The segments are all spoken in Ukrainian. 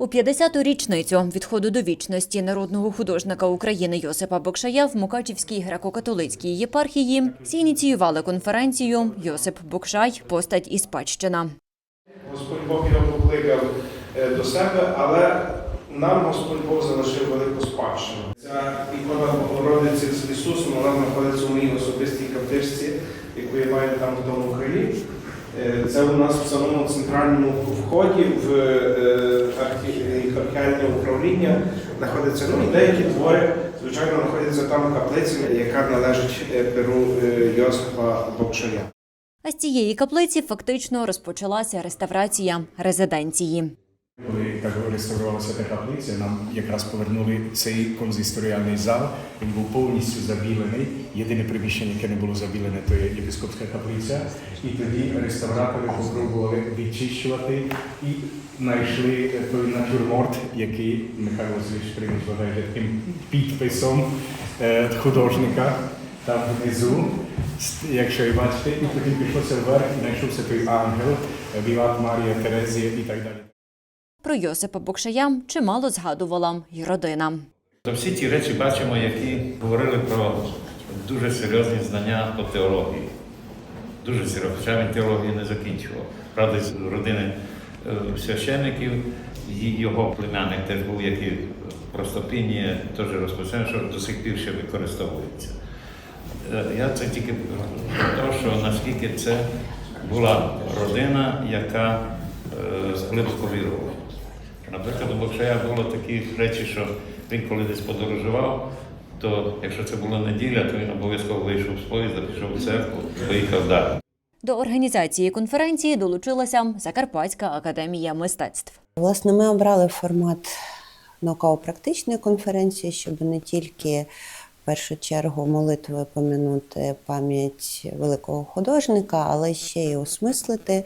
У 50-ту річницю відходу до вічності народного художника України Йосипа Бокшая в Мукачівській греко-католицькій єпархії зініціювали конференцію Йосип Бокшай Постать і спадщина. Господь Бог його покликав е, до себе, але нам Господь Бог залишив велику спадщину. Ця ікона Богородиці з Ісусом, вона знаходиться у моїй особистій каптичці, яку я маю там в тому крилі. Е, Це у нас в самому центральному вході в археальне управління знаходиться. Ну і деякі твори, звичайно, знаходяться там каплиця, яка належить е, перу Йосифа Бокшая. А з цієї каплиці фактично розпочалася реставрація резиденції. Коли реставрувалася та каплиця, нам якраз повернули цей конзисторіальний зал. Він був повністю забілений. Єдине приміщення, яке не було забілене, то є єпископська каплиця. І тоді реставратори спробували відчищувати і знайшли той натюрморт, який Михайло Приміч вважає таким підписом е, художника там внизу. Якщо і бачите, і потім пішлося вверх знайшовся той ангел, Віват Марія Терезія і так далі. Про Йосипа Бокшая чимало згадувала й родина. То всі ті речі бачимо, які говорили про дуже серйозні знання по теології. Дуже серйозні. Хоча він теологію не закінчував. Правда, з родини е, священників, його племянник теж був, який простопіння теж розпочав, що до сих пір ще використовується. Е, Я це тільки про те, що наскільки це була родина, яка е, глибоко вірувала. Наприклад, у Бокшая було такі речі, що він коли десь подорожував, то якщо це була неділя, то він обов'язково вийшов з поїзда, пішов в церкву, поїхав далі. До організації конференції долучилася Закарпатська академія мистецтв. Власне, ми обрали формат науково-практичної конференції, щоб не тільки в першу чергу молитвою помінути пам'ять великого художника, але ще й осмислити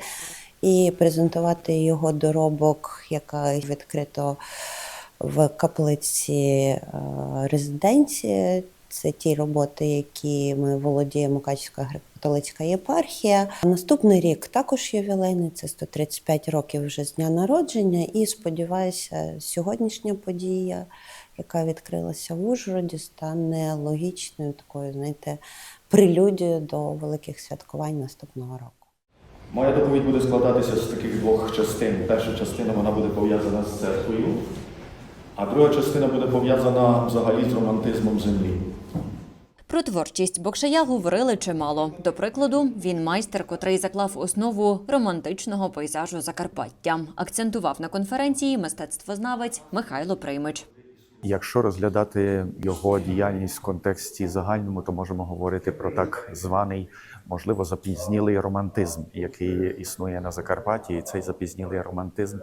і презентувати його доробок, яка відкрито в каплиці е, резиденції. Це ті роботи, які ми володіємо Мукачівська греко-католицька єпархія. Наступний рік також ювілейний, це 135 років вже з дня народження. І сподіваюся, сьогоднішня подія, яка відкрилася в Ужгороді, стане логічною такою, знаєте, прелюдією до великих святкувань наступного року. Моя доповідь буде складатися з таких двох частин. Перша частина вона буде пов'язана з церквою, а друга частина буде пов'язана взагалі з романтизмом землі. Про творчість Бокшая говорили чимало. До прикладу, він майстер, котрий заклав основу романтичного пейзажу Закарпаття. Акцентував на конференції мистецтвознавець Михайло Приймич. Якщо розглядати його діяльність в контексті загальному, то можемо говорити про так званий, можливо, запізнілий романтизм, який існує на Закарпатті. І цей запізнілий романтизм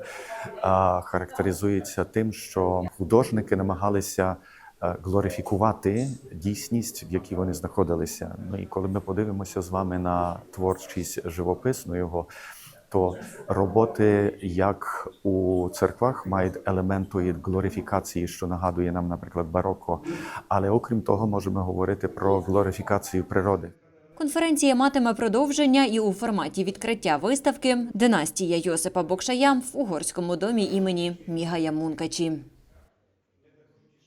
а, характеризується тим, що художники намагалися глорифікувати дійсність, в якій вони знаходилися. Ну і коли ми подивимося з вами на творчість живописну його, то роботи, як у церквах, мають елементи глорифікації, що нагадує нам, наприклад, бароко. Але окрім того, можемо говорити про глорифікацію природи. Конференція матиме продовження і у форматі відкриття виставки Династія Йосипа Бокшая в угорському домі імені Мігая Мункачі.